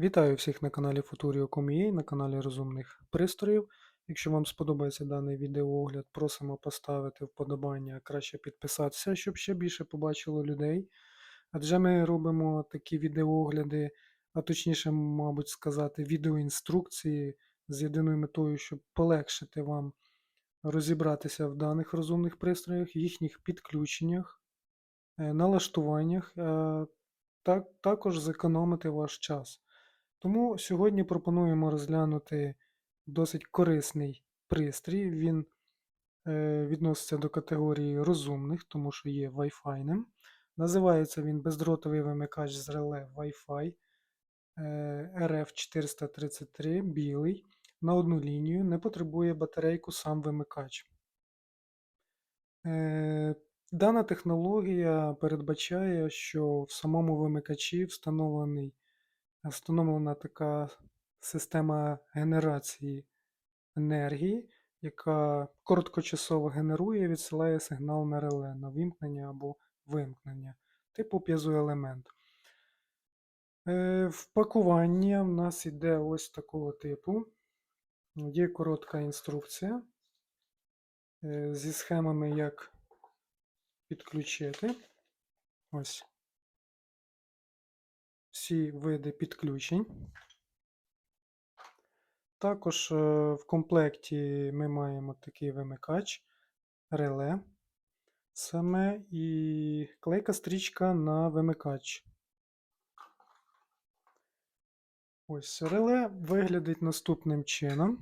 Вітаю всіх на каналі Futurio.com.ua, на каналі розумних пристроїв. Якщо вам сподобається даний відеоогляд, просимо поставити вподобання, краще підписатися, щоб ще більше побачило людей. Адже ми робимо такі відеоогляди, а точніше, мабуть сказати, відеоінструкції з єдиною метою, щоб полегшити вам розібратися в даних розумних пристроях, їхніх підключеннях, е, налаштуваннях, е, так, також зекономити ваш час. Тому сьогодні пропонуємо розглянути досить корисний пристрій. Він е, відноситься до категорії розумних, тому що є Wi-Fi. Називається він бездротовий вимикач з реле Wi-Fi е, RF433 білий. На одну лінію не потребує батарейку сам вимикач. Е, Дана технологія передбачає, що в самому вимикачі встановлений встановлена така система генерації енергії, яка короткочасово генерує і відсилає сигнал на реле на вимкнення або вимкнення, типу п'єзоелемент. Е, В в нас йде ось такого типу. Є коротка інструкція е, зі схемами, як підключити. Ось всі види підключень. Також е, в комплекті ми маємо такий вимикач, реле саме і клейка стрічка на вимикач. Ось реле виглядить наступним чином.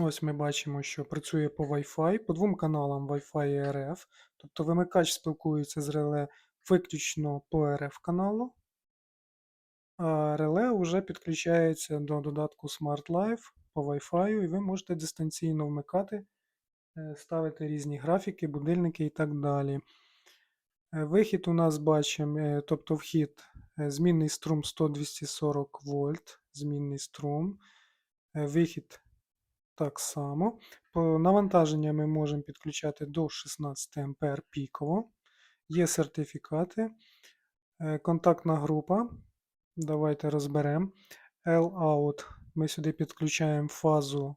Ось ми бачимо, що працює по Wi-Fi, по двом каналам Wi-Fi і RF. Тобто вимикач спілкується з реле виключно по RF каналу, а реле вже підключається до додатку Smart Life по Wi-Fi, і ви можете дистанційно вмикати, е, ставити різні графіки, будильники і так далі. Е, Вихід у нас бачимо, е, тобто вхід, змінний струм 100-240 вольт, змінний струм, вихід так само. Навантаження ми можемо підключати до 16 А піково. Є сертифікати. Е, Контактна група. Давайте розберемо. L-out. Ми сюди підключаємо фазу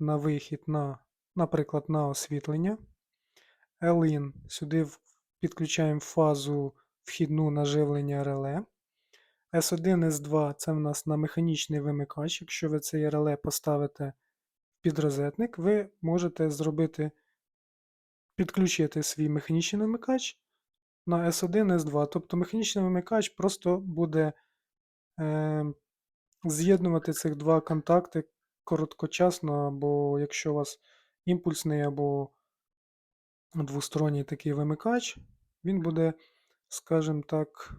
на вихід, на, наприклад, на освітлення. L-in. Сюди підключаємо фазу вхідну на живлення реле. S1, S2 це в нас на механічний вимикач. Якщо ви цей реле поставите в підрозетник, ви можете зробити, підключити свій механічний вимикач на S1, S2. Тобто механічний вимикач просто буде е, з'єднувати цих два контакти короткочасно, або якщо у вас імпульсний або двосторонній такий вимикач, він буде, скажімо так,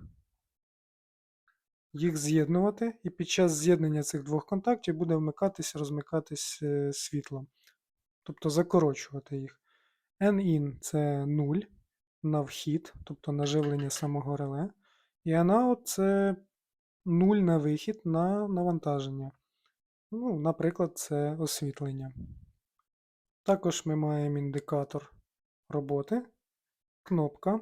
їх з'єднувати, і під час з'єднання цих двох контактів буде вмикатись, розмикатись е, світло, тобто закорочувати їх. N-in це 0 на вхід, тобто на живлення самого реле. І N-out це 0 на вихід на навантаження. Ну, наприклад, це освітлення. Також ми маємо індикатор роботи, кнопка,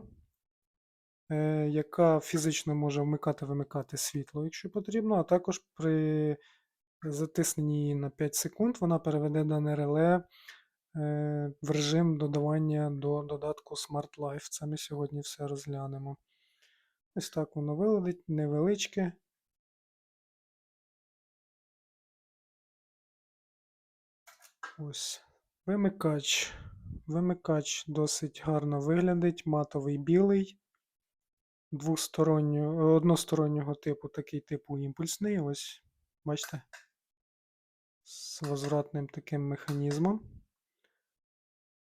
яка фізично може вмикати-вимикати світло, якщо потрібно, а також при затисненні її на 5 секунд вона переведе дане реле е, в режим додавання до додатку Smart Life. Це ми сьогодні все розглянемо. Ось так воно виглядить, невеличке. Ось. Вимикач. Вимикач досить гарно виглядить, матовий білий, двостороннього, одностороннього типу, такий типу імпульсний. Ось, бачите, з возвратним таким механізмом.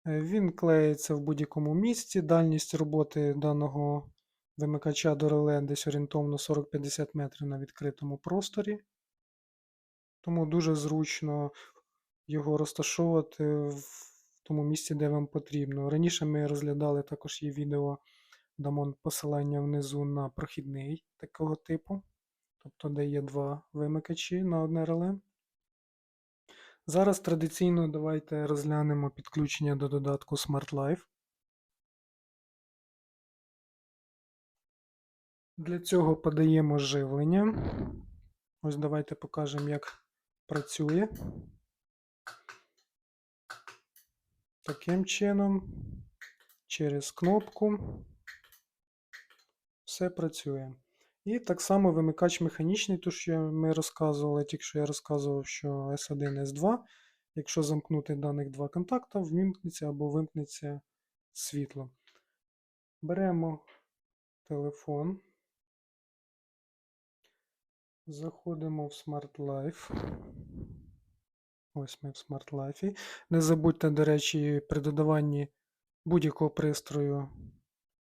Е, Він клеїться в будь-якому місці. Дальність роботи даного вимикача до реле десь орієнтовно 40-50 метрів на відкритому просторі. Тому дуже зручно його розташовувати в тому місці, де вам потрібно. Раніше ми розглядали також є відео, дамо посилання внизу на прохідний такого типу, тобто де є два вимикачі на одне реле. Зараз традиційно давайте розглянемо підключення до додатку Smart Life. Для цього подаємо живлення. Ось давайте покажемо, як працює. Таким чином, через кнопку все працює. І так само вимикач механічний, то що ми розказували, тільки що я розказував, що S1, S2. Якщо замкнути даних два контакти, вмімкнеться або вимкнеться світло. Беремо телефон. Заходимо в Smart Life. Ось ми в Smart Life. Не забудьте, до речі, при додаванні будь-якого пристрою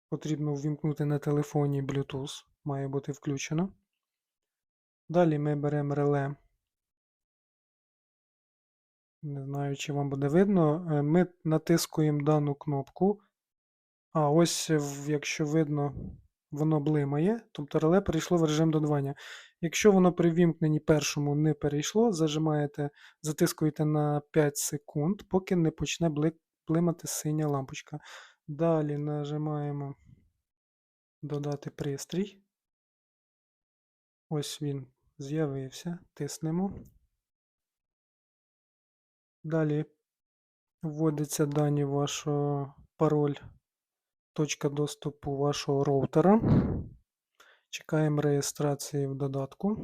потрібно ввімкнути на телефоні Bluetooth. Має бути включено. Далі ми беремо реле. Не знаю, чи вам буде видно. Е, Ми натискуємо дану кнопку. А ось, якщо видно, воно блимає, тобто реле перейшло в режим додавання. Якщо воно при вімкненні першому не перейшло, зажимаєте, затискуєте на 5 секунд, поки не почне бли- блимати синя лампочка. Далі нажимаємо додати пристрій. Ось він з'явився. Тиснемо. Далі вводиться дані вашого пароль, точка доступу вашого роутера. Чекаємо реєстрації в додатку.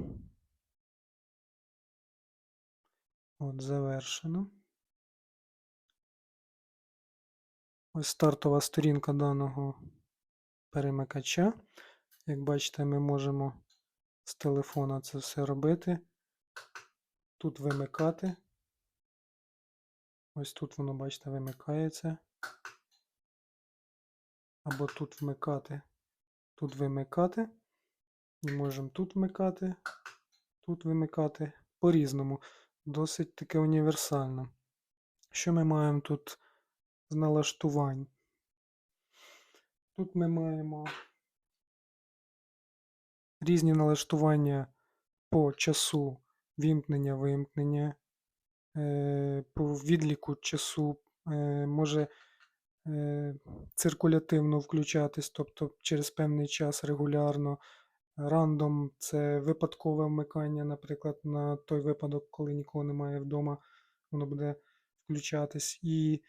От, завершено. Ось стартова сторінка даного перемикача. Як бачите, ми можемо з телефона це все робити. Тут вимикати. Ось тут воно, бачите, вимикається. Або тут вмикати, тут вимикати. І можемо тут вмикати, тут вимикати. По-різному. Досить таке універсально. Що ми маємо тут з налаштувань? Тут ми маємо різні налаштування по часу вімкнення, вимкнення, е, по відліку часу е, може е, циркулятивно включатись, тобто через певний час регулярно. Рандом це випадкове вмикання, наприклад, на той випадок, коли нікого немає вдома, воно буде включатись і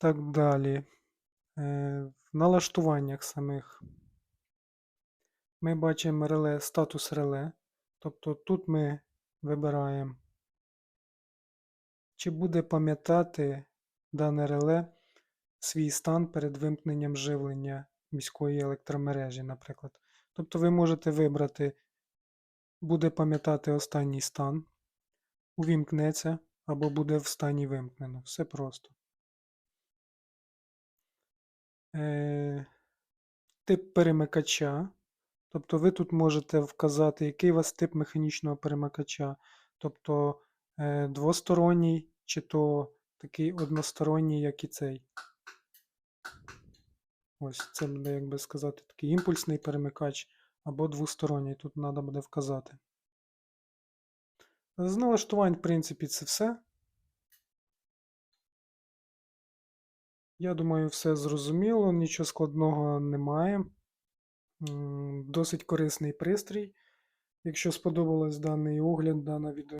так далі. Е, В налаштуваннях самих ми бачимо реле, статус реле. Тобто тут ми вибираємо, чи буде пам'ятати дане реле свій стан перед вимкненням живлення міської електромережі, наприклад. Тобто ви можете вибрати, буде пам'ятати останній стан, увімкнеться або буде в стані вимкнено. Все просто. Е, Тип перемикача. Тобто ви тут можете вказати, який у вас тип механічного перемикача. Тобто е, двосторонній, чи то такий односторонній, як і цей. Ось це буде, як би сказати, такий імпульсний перемикач або двосторонній. Тут треба буде вказати. З налаштувань, в принципі, це все. Я думаю, все зрозуміло, нічого складного немає. Досить корисний пристрій. Якщо сподобалось даний огляд, дана відео.